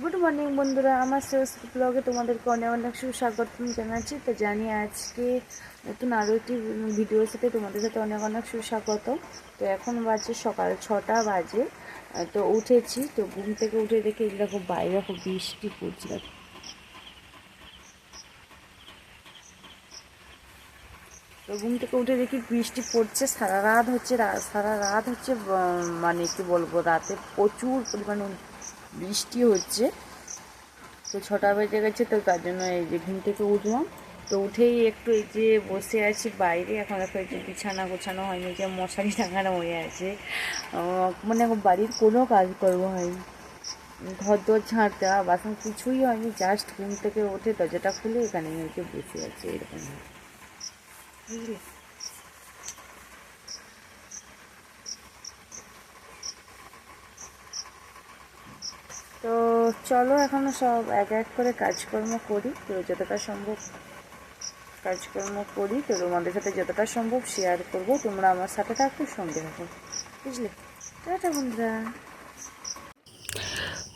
Good morning বন্ধুরা, আমার sales ব্লগে তোমাদেরকে অনেক অনেক সুস্বাগত জানাচ্ছি। তো জানি আজকে নতুন আরও একটি ভিডিওর সাথে তোমাদের সাথে অনেক অনেক সুস্বাগত তো এখন বাজে সকাল ছটা বাজে, তো উঠেছি। তো ঘুম থেকে উঠে দেখে দেখো বাইরে খুব বৃষ্টি পড়ছে। তো ঘুম থেকে উঠে দেখি বৃষ্টি পড়ছে, সারা রাত হচ্ছে, সারা রাত হচ্ছে মানে কি বলব, রাতে প্রচুর পরিমাণে বৃষ্টি হচ্ছে। তো ছটা বেজে গেছে, তো তার জন্য এই যে ঘুম থেকে উঠলাম। তো উঠেই একটু এই যে বসে আছি বাইরে, এখন এই যে বিছানা গোছানো হয়নি, যে মশারি টাঙানো হয়ে আছে। মানে এখন বাড়ির কোনো কাজকর্ম হয়নি। ঘর দর ঝাঁট দেওয়া বাসন কিছুই হয়নি জাস্ট ঘুম থেকে ওঠে দরজাটা খুলে এখানে হচ্ছে বসে আছে, এরকম। চলো, এখন সব এক এক করে কাজকর্ম করি। তো যতটা সম্ভব কাজকর্ম করি। তো তোমাদের সাথে যতটা সম্ভব শেয়ার করব। তোমরা আমার সাথে থাকো, সঙ্গে থাকো। বুঝলে? টাটা বন্ধুরা।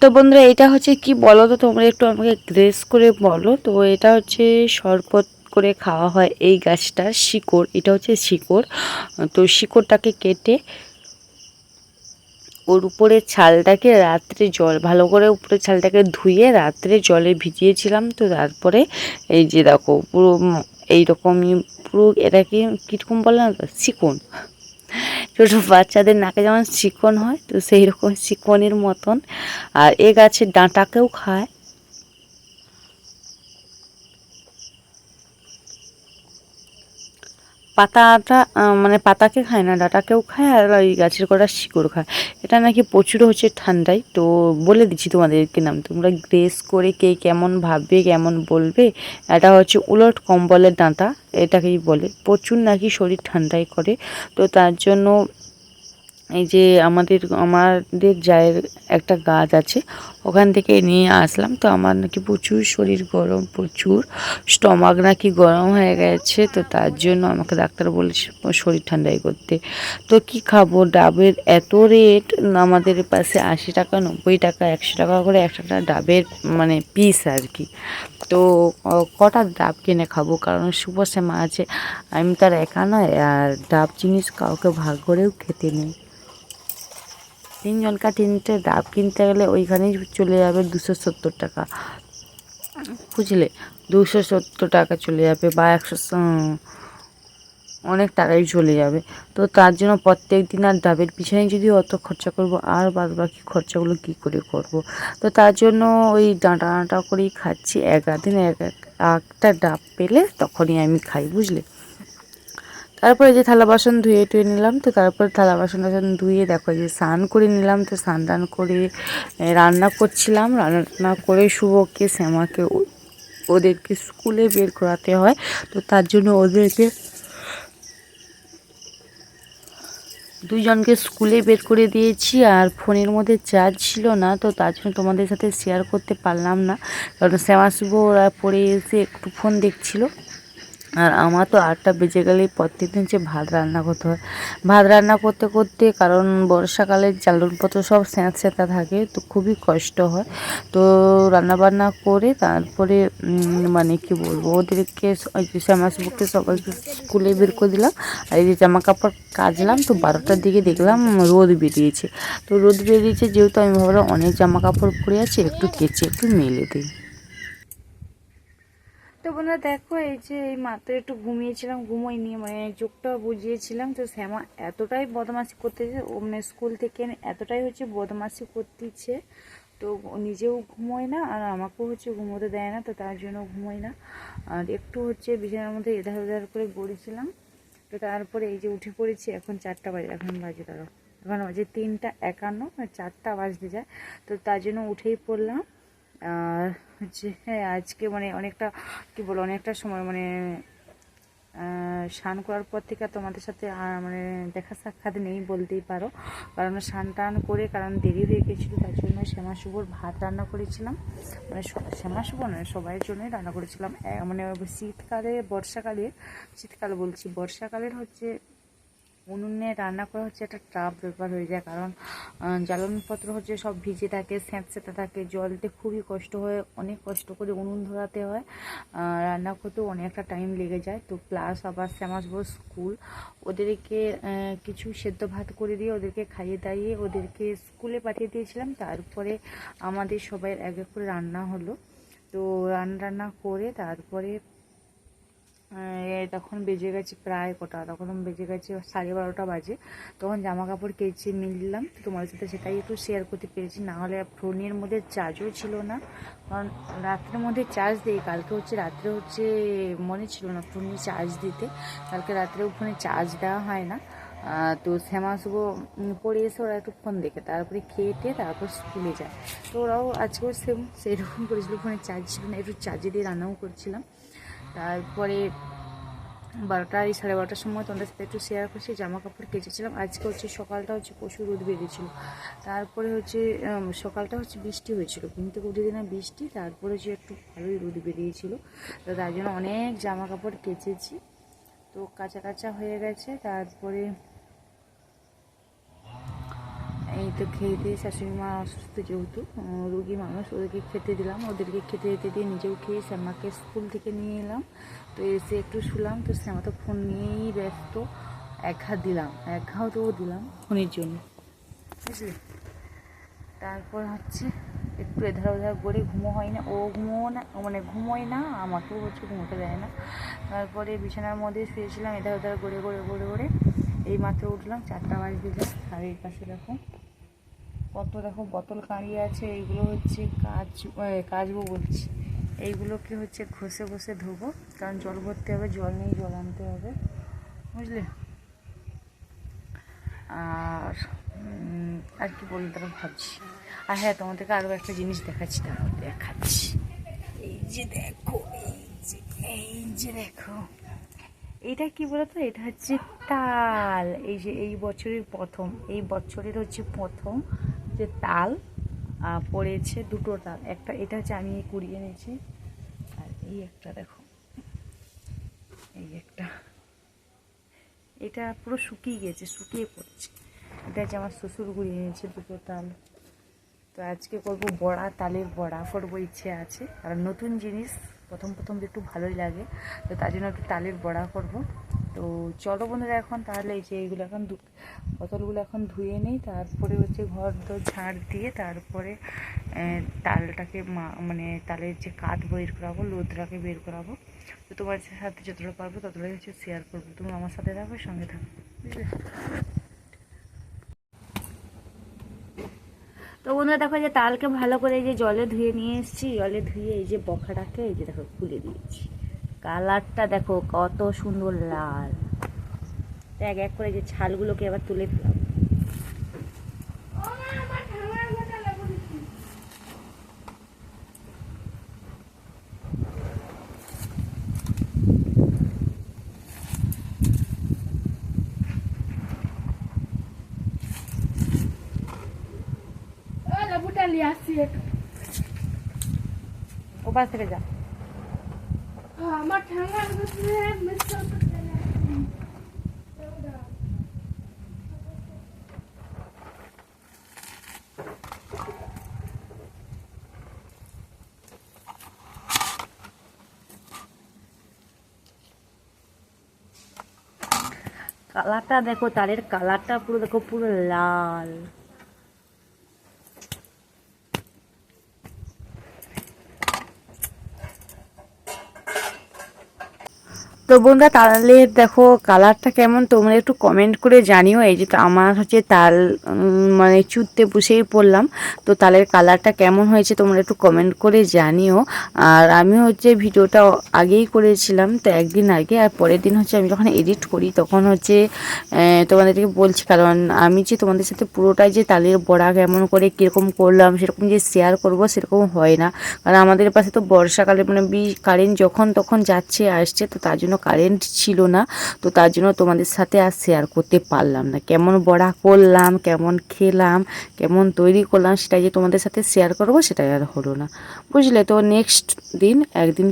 তো বন্ধুরা এটা হচ্ছে কি বলো তো? তোমরা একটু আমাকে গ্রেস করে বলো। তো এটা হচ্ছে শরবত করে খাওয়া হয় এই গাছটা, শিকড়। এটা হচ্ছে শিকড়। তো শিকড়টাকে কেটে ওর উপরে ছালটাকে রাত্রে জল, ভালো করে উপরে ছালটাকে ধুয়ে রাত্রে জলে ভিজিয়েছিলাম তো তারপরে এই যে দেখো, পুরো এইরকমই পুরো এটাকে কীরকম বলে না তো, চিকন। ছোটো বাচ্চাদের নাকে যেমন শিকন হয়, তো সেই রকম শিকনের মতন। আর এ গাছের ডাঁটাকেও খায়। পাতাটা মানে পাতাকে খায় না, ডাটাকেও খায় আর ওই গাছের কটা শিকড় খায়। এটা নাকি প্রচুর হচ্ছে ঠান্ডায়, তো বলে দিচ্ছি তোমাদেরকে নাম। তোমরা গ্রেস করে কে কেমন ভাববে, কেমন বলবে। এটা হচ্ছে উলট কম্বলের ডাঁটা, এটাকেই বলে। প্রচুর নাকি শরীর ঠান্ডায় করে, তো তার জন্য এই যে আমাদের আমাদের জায়ের একটা গাছ আছে ওখান থেকে নিয়ে আসলাম। তো আমার নাকি প্রচুর শরীর গরম, প্রচুর। স্টমাক নাকি গরম হয়ে গেছে, তো তার জন্য আমাকে ডাক্তার বলেছে শরীর ঠান্ডাই করতে। তো কি খাব? ডাবের এত রেট আমাদের পাশে আশি টাকা, নব্বই টাকা, একশো টাকা করে একটা ডাবের মানে পিস আর কি। তো কটা ডাব কিনে খাব? কারণ শুভ শ্যামা আছে, আমি তার একা নয়, আর ডাব জিনিস কাউকে ভাগ করেও খেতে নেই। তিনজনকা তিনটে ডাব কিনতে গেলে ওইখানেই চলে যাবে দুশো সত্তর টাকা। বুঝলে? দুশো সত্তর টাকা চলে যাবে বা একশো অনেক টাকাই চলে যাবে। তো তার জন্য প্রত্যেক দিন আর ডাবের পিছনে যদি অত খরচা করব, আর বাদ বাকি খরচাগুলো কী করে করব? তো তার জন্য ওই ডাঁটা ডাঁটা করেই খাচ্ছি। এক দিন এক- একটা ডাব পেলে তখনই আমি খাই, বুঝলে? তারপরে যে থালা বাসন ধুয়ে টুয়ে নিলাম, তো তারপরে থালা বাসন টাসন ধুয়ে দেখো যে স্নান করে নিলাম, তো স্নান টান করে রান্না করছিলাম। রান্না করে শুভকে, শ্যামাকে ওদেরকে স্কুলে বের করাতে হয়, তো তার জন্য ওদেরকে দুইজনকে স্কুলে বের করে দিয়েছি। আর ফোনের মধ্যে চার্জ ছিল না, তো তার জন্য তোমাদের সাথে শেয়ার করতে পারলাম না। কারণ শ্যামা শুভ ওরা পড়ে এসে একটু ফোন দেখছিল। আর আমার তো আটটা বেজে গেলেই প্রত্যেকদিন হচ্ছে ভাত রান্না করতে হয়। ভাত রান্না করতে করতে, কারণ বর্ষাকালে জ্বালনপত্র সব স্যাঁত স্যাঁতা থাকে, তো খুবই কষ্ট হয়। তো রান্না বান্না করে তারপরে মানে কি বলব, ওদেরকে শ্যামাশুকে সবাইকে স্কুলে বের করে দিলাম। আর এই যে জামা কাপড় কাচলাম, তো বারোটার দিকে দেখলাম রোদ বেরিয়েছে। তো রোদ বেরিয়েছে, যেহেতু আমি ভাবলাম অনেক জামা কাপড় পরে আছে, একটু কেচে একটু মেলে দিই। বন্ধুরা, দেখো এই যে এই মাত্র একটু ঘুমিয়েছিলাম, ঘুমোই নিয়ে মানে চোখটা বুঝিয়েছিলাম তো শ্যামা এতটাই বদমাশি করতেছে, ও মানে স্কুল থেকে এতটাই হচ্ছে বদমাশি করতেছে। তো নিজেও ঘুমোয় না, আর আমাকেও হচ্ছে ঘুমোতে দেয় না, তো তার জন্য ঘুমোয় না। আর একটু হচ্ছে বিছানার মধ্যে এধার ওধার করে গড়েছিলাম তো তারপরে এই যে উঠে পড়েছি, এখন চারটা বাজে, এখন বাজে তারও এখন বাজে তিনটা একান্ন আর চারটা বাজতে যায়। তো তার জন্য উঠেই পড়লাম। হচ্ছে হ্যাঁ আজকে মানে অনেকটা, কি বলব, অনেকটা সময় মানে স্নান করার পর থেকে তোমাদের সাথে মানে দেখা সাক্ষাৎ নেই বলতেই পারো। কারণ স্নান টান করে, কারণ দেরি হয়ে গেছিল, তার জন্য শ্যামা শুভর ভাত রান্না করেছিলাম। মানে শ্যামা শুভ নয় সবাইয়ের জন্যই রান্না করেছিলাম। মানে শীতকালে, বর্ষাকালে, শীতকাল বলছি, বর্ষাকালের হচ্ছে উনুনে রান্না করা হচ্ছে একটা টাফ ব্যাপার হয়ে যায়, কারণ জ্বালানপত্র হচ্ছে সব ভিজে থাকে স্যাঁতস্যাঁতে থাকে জলতে খুবই কষ্ট হয়, অনেক কষ্ট করে উনুন ধরাতে হয় রান্না করতেও অনেকটা টাইম লেগে যায়। তো প্লাস আবার শ্যামাস শ্যামাসবো স্কুল ওদেরকে কিছু সেদ্ধ ভাত করে দিয়ে ওদেরকে খাইয়ে দাইয়ে ওদেরকে স্কুলে পাঠিয়ে দিয়েছিলাম। তারপরে আমাদের সবাই এক এক করে রান্না হলো। তো রান্না রান্না করে তারপরে তখন বেজে গেছে প্রায় কটা, তখন বেজে গেছে সাড়ে বারোটা বাজে। তখন জামা কাপড় কেচে নিলাম, তো তোমাদের সাথে সেটাই একটু শেয়ার করতে পেরেছি। না হলে ফোনের মধ্যে চার্জও ছিল না, কারণ রাত্রের মধ্যে চার্জ দিই, কালকে হচ্ছে, রাত্রে হচ্ছে মনে ছিল না ফোনে চার্জ দিতে। কালকে রাত্রেও ফোনে চার্জ দেওয়া হয় না। তো শ্যামা শুভ পড়ে এসে ওরা একটু ফোন দেখে, তারপরে খেয়ে টেয়ে তারপর স্কুলে যায়। তো ওরাও আজকেও সেম সেরকম করেছিল ফোনে চার্জ ছিল না, একটু চার্জে দিয়ে রান্নাও করছিলাম। তারপরে বারোটা এই সাড়ে বারোটার সময় তোমাদের সাথে একটু শেয়ার করছি জামা কাপড় কেচেছিলাম। আজকে হচ্ছে সকালটা হচ্ছে প্রচুর রোদ বেরিয়েছিল তারপরে হচ্ছে সকালটা হচ্ছে বৃষ্টি হয়েছিল। কিন্তু উঠে দিনে বৃষ্টি, তারপরে হচ্ছে একটু ভালোই রোদ বেরিয়েছিল তো তার জন্য অনেক জামা কাপড় কেচেছি। তো কাঁচা কাঁচা হয়ে গেছে, তারপরে এই তো খেয়ে দিয়ে শাশুড়ি মা অসুস্থ যেহেতু রুগী মানুষ, ওদেরকে খেতে দিলাম। ওদেরকে খেতে দিতে দিয়ে নিজেও খেয়ে শ্যামাকে স্কুল থেকে নিয়ে এলাম। তো এসে একটু শুলাম, তো শ্যামা তো ফোন নিয়েই ব্যস্ত। এক দিলাম, এক ঘাও তো দিলাম ফোনের জন্য। বুঝলি? তারপর হচ্ছে একটু এধার ওধার করে ঘুমো হয় না, ও ঘুমো না মানে ঘুমোয় না, আমাকেও হচ্ছে ঘুমোতে দেয় না। তারপরে বিছানার মধ্যে শুয়েছিলাম এধার ওধার করে করে করে করে। এই মাত্র উঠলাম, চারটা যায় আর এই পাশে দেখো কত দেখো বোতল কাঁড়িয়ে আছে, এইগুলো হচ্ছে কাজ কাচবো বলছি। এইগুলোকে হচ্ছে ঘষে ঘষে ধোবো, কারণ জল ভরতে হবে, জল নেই জল আনতে হবে, বুঝলে? আর আর কি বলতে তারপর ভাবছি। আর হ্যাঁ তোমাদেরকে আরও একটা জিনিস দেখাচ্ছি তারপর দেখাচ্ছি। এই যে দেখো, এই যে এই যে দেখো। এটা কি বলতো? এটা হচ্ছে তাল। এই যে, এই বছরের প্রথম, এই বছরের হচ্ছে প্রথম যে তাল পড়েছে দুটো তাল। একটা, এটা হচ্ছে আমি কুড়িয়ে এনেছি। আর এই একটা দেখো। এই একটা। এটা পুরো শুকিয়ে গেছে, শুকিয়ে পড়ছে। এটা হচ্ছে আমার শ্বশুর কুড়িয়ে এনেছে দুটো তাল। তো আজকে করব বড়া, তালের বড়া, করব ইচ্ছে আছে। কারণ নতুন জিনিস, প্রথম প্রথম একটু ভালোই লাগে, তো তার জন্য একটু তালের বড়া করব। তো চলো বন্ধুরা এখন তাহলে এই যে এইগুলো এখন বোতলগুলো এখন ধুয়ে নেই, তারপরে হচ্ছে ঘর দর ঝাড় দিয়ে তারপরে তালটাকে মানে তালের যে কাঠ বের করাবো লোদটাকে বের করাবো। তো তোমার সাথে যতটা পারব ততটাই হচ্ছে শেয়ার করব। তুমি আমার সাথে থাকো সঙ্গে থাকবে। বুঝলে তো বন্ধুরা দেখো যে তালকে ভালো করে এই যে জলে ধুয়ে নিয়ে এসেছি। জলে ধুয়ে এই যে বখাটাকে এই যে দেখো খুলে দিয়েছি কালারটা দেখো কত সুন্দর লাল। এক এক করে যে ছালগুলোকে এবার তুলে দিলাম লেবুটা নিয়ে আসছি একটু ওপাশ থেকে যা। আমার ঠান্ডা কালারটা দেখো তালের কালারটা পুরো দেখো পুরো লাল। তো বন্ধুরা তালের দেখো কালারটা কেমন? তোমরা একটু কমেন্ট করে জানিও। এই যে তো আমার হচ্ছে তাল মানে চুরতে বসেই পড়লাম। তো তালের কালারটা কেমন হয়েছে তোমরা একটু কমেন্ট করে জানিও। আর আমি হচ্ছে ভিডিওটা আগেই করেছিলাম, তো একদিন আগে। আর পরের দিন হচ্ছে আমি যখন এডিট করি, তখন হচ্ছে তোমাদেরকে বলছি। কারণ আমি যে তোমাদের সাথে পুরোটাই যে তালের বড়া কেমন করে কীরকম করলাম, সেরকম যে শেয়ার করব, সেরকম হয় না। কারণ আমাদের পাশে তো বর্ষাকালে মানে বি কারেন্ট যখন তখন যাচ্ছে, আসছে, তো তার জন্য কারেন্ট ছিল না, তো তার জন্য তোমাদের সাথে আর শেয়ার করতে পারলাম না। কেমন বড়া করলাম, কেমন খেলাম, কেমন তৈরি করলাম সেটা যে তোমাদের সাথে শেয়ার করব, সেটাই আর হলো না। বুঝলে তো? নেক্সট দিন একদিন